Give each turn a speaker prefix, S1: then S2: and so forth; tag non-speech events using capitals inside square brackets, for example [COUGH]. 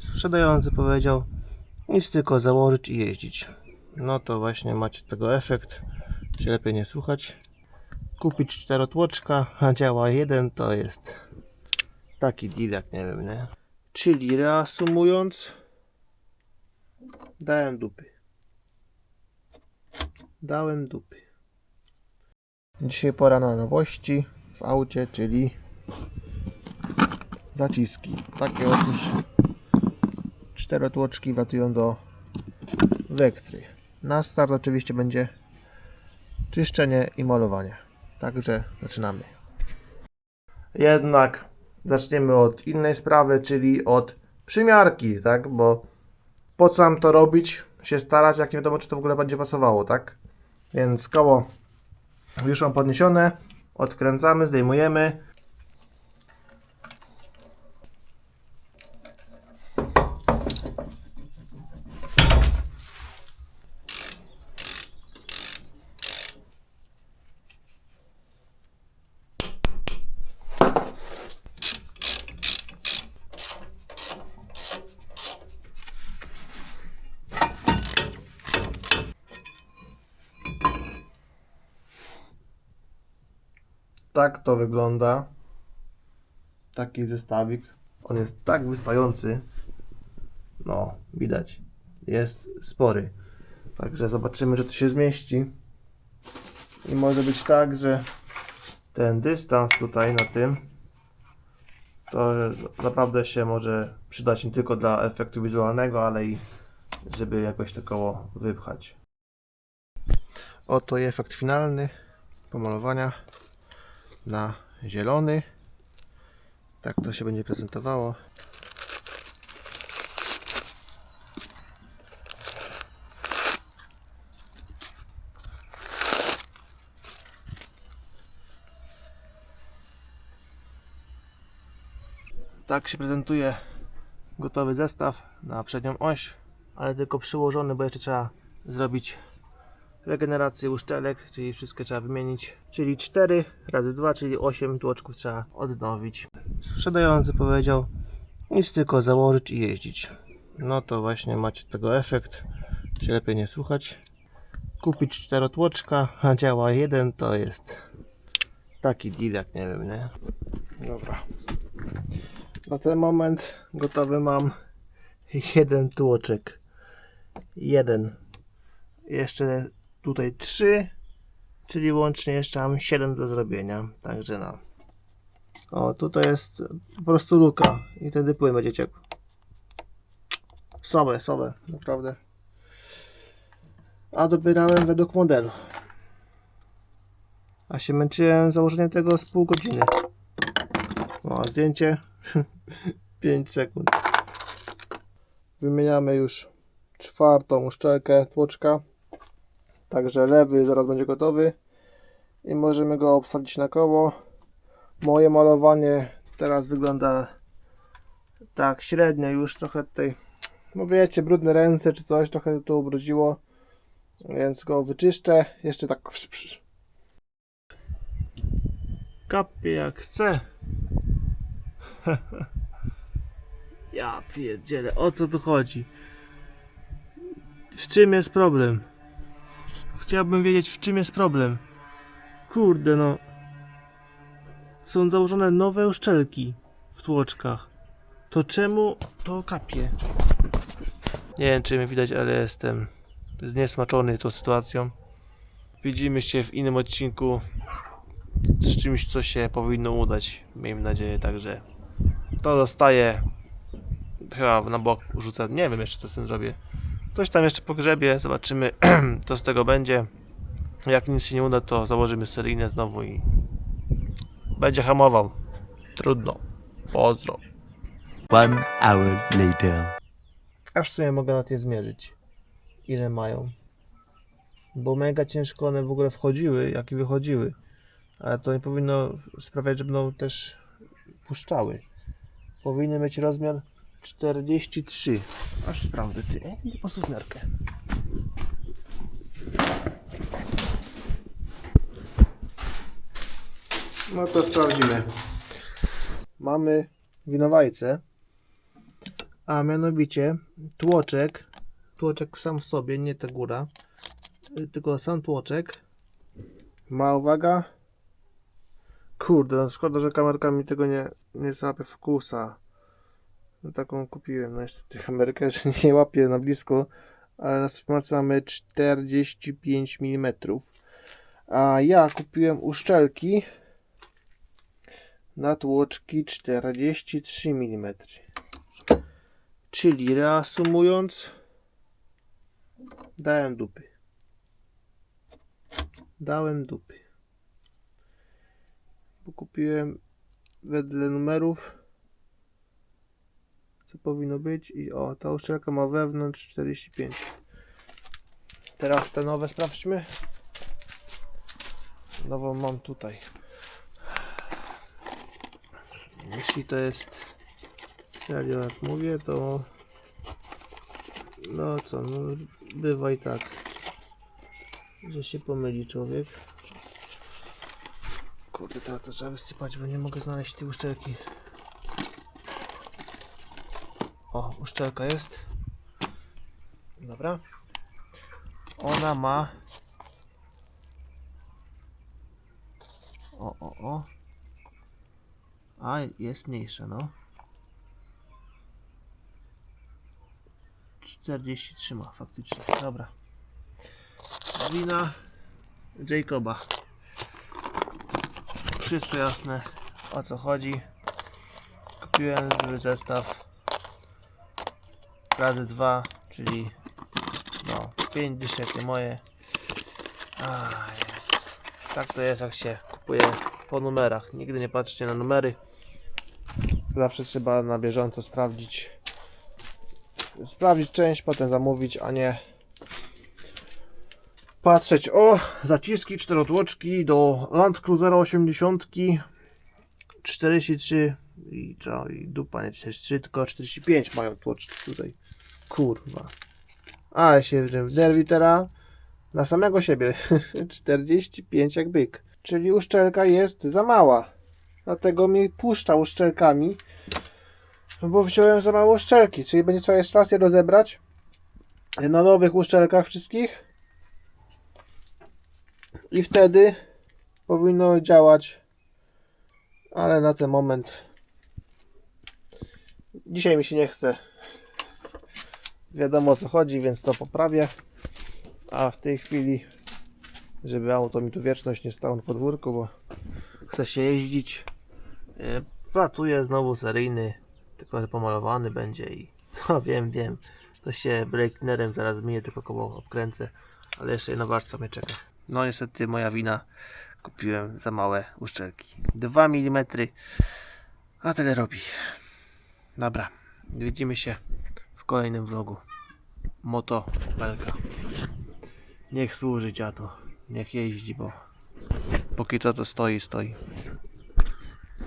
S1: Sprzedający powiedział nic tylko założyć i jeździć. No to właśnie macie tego efekt. Się lepiej nie słuchać. Kupić czterotłoczka, a działa jeden to jest taki deal jak nie wiem, nie? Czyli reasumując dałem dupy. Dałem dupy. Dzisiaj pora na nowości w aucie, czyli zaciski. Takie otóż czterotłoczki wlatują do Wektry. Na start oczywiście będzie czyszczenie i malowanie. Także zaczynamy. Jednak zaczniemy od innej sprawy, czyli od przymiarki, tak? Bo po co nam to robić, się starać, jak nie wiadomo, czy to w ogóle będzie pasowało, tak? Więc koło już mam podniesione, odkręcamy, zdejmujemy. Tak to wygląda. Taki zestawik. On jest tak wystający. No, widać. Jest spory. Także zobaczymy, czy to się zmieści. I może być tak, że ten dystans tutaj na tym to naprawdę się może przydać nie tylko dla efektu wizualnego, ale i żeby jakoś to koło wypchać. Oto i efekt finalny pomalowania na zielony. Tak to się będzie prezentowało. Tak się prezentuje gotowy zestaw na przednią oś, ale tylko przyłożony, bo jeszcze trzeba zrobić regenerację uszczelek, czyli wszystkie trzeba wymienić, czyli 4 razy 2, czyli 8 tłoczków trzeba odnowić. Sprzedający powiedział nic tylko założyć i jeździć. No to właśnie macie tego efekt, się lepiej nie słuchać. Kupić czterotłoczka, a działa jeden to jest taki deal jak nie wiem, nie? Dobra. Na ten moment gotowy mam jeden tłoczek. Jeden. Jeszcze tutaj 3, czyli łącznie jeszcze mam 7 do zrobienia. Także no. O, tutaj jest po prostu luka i wtedy płyn będzie ciekł. Słabe, słabe, naprawdę. A dobierałem według modelu. A się męczyłem założeniem tego z pół godziny. O, zdjęcie [LAUGHS] 5 sekund. Wymieniamy już czwartą uszczelkę tłoczka. Także lewy zaraz będzie gotowy i możemy go obsadzić na koło. Moje malowanie teraz wygląda tak średnio już trochę tutaj, no wiecie, brudne ręce czy coś, trochę tu ubrudziło, więc go wyczyszczę. Jeszcze tak kapie jak chce. [LAUGHS] ja pierdzielę, o co tu chodzi? W czym jest problem? Chciałbym wiedzieć, w czym jest problem. Kurde, no. Są założone nowe uszczelki w tłoczkach. To czemu to kapie? Nie wiem, czy mnie widać, ale jestem zniesmaczony tą sytuacją. Widzimy się w innym odcinku z czymś, co się powinno udać. Miejmy nadzieję, także to zostaje chyba na bok rzucę. Nie wiem jeszcze, co z tym zrobię. Coś tam jeszcze pogrzebie, zobaczymy, [CLEARS THROAT] co z tego będzie. Jak nic się nie uda, to założymy seryjne znowu i będzie hamował. Trudno. Pozdro.
S2: One hour later.
S1: Aż sobie mogę na tie zmierzyć. Ile mają. Bo mega ciężko one w ogóle wchodziły, jak i wychodziły. Ale to nie powinno sprawiać, że będą też puszczały. Powinny mieć rozmiar 43. Aż sprawdzę. Ty, nie po miarkę. No to sprawdzimy. Mamy winowajce, A mianowicie tłoczek, tłoczek sam w sobie, nie ta góra, y, tylko sam tłoczek ma, uwaga, kurde, no szkoda, że kamerka mi tego nie, nie złapie fokusa. No taką kupiłem, no niestety [LAUGHS] kamerkę, że nie łapie na blisko, ale na informacji mamy 45 mm. A ja kupiłem uszczelki na tłoczki 43 mm. Czyli reasumując, dałem dupy. Dałem dupy. Bo kupiłem wedle numerów, co powinno być. I o, ta uszczelka ma wewnątrz 45. Teraz te nowe sprawdźmy. Nową mam tutaj. Jeśli to jest serio jak mówię, to no co, no bywa i tak, że się pomyli człowiek. Kurde, teraz to trzeba wysypać, bo nie mogę znaleźć tej uszczelki. O, uszczelka jest. Dobra. Ona ma O, o, o. A, jest mniejsza, no. 43 ma faktycznie. Dobra. Wina Jacoba. Wszystko jasne o co chodzi. Kupiłem zły zestaw razy 2, czyli no 5 dyszek nie moje. A, jest. Tak to jest jak się kupuje po numerach. Nigdy nie patrzcie na numery. Zawsze trzeba na bieżąco sprawdzić. Sprawdzić część, potem zamówić, a nie patrzeć. O, zaciski czterotłoczki do Land Cruisera 80 43 i co? I dupa nie 43, tylko 45 mają tłoczki tutaj. Kurwa. Ale się wnerwi teraz na samego siebie. [LAUGHS] 45 jak byk. Czyli uszczelka jest za mała. Dlatego mi puszcza uszczelkami. Bo wziąłem za mało uszczelki. Czyli będzie trzeba jeszcze raz je rozebrać. Na nowych uszczelkach wszystkich. I wtedy powinno działać. Ale na ten moment dzisiaj mi się nie chce. Wiadomo o co chodzi, więc to poprawię. A w tej chwili, żeby auto mi tu wieczność nie stało na podwórku, bo chce się jeździć. Yy, Pracuję znowu seryjny, tylko że pomalowany będzie i [LAUGHS] no wiem, wiem. To się breaknerem zaraz zmienię, tylko koło obkręcę, ale jeszcze jedna warstwa mnie czeka. No niestety moja wina. Kupiłem za małe uszczelki. 2 mm, a tyle robi. Dobra, widzimy się kolejnym vlogu. Moto Belka. Niech służy dziadu. Niech jeździ, bo póki co to stoi, stoi.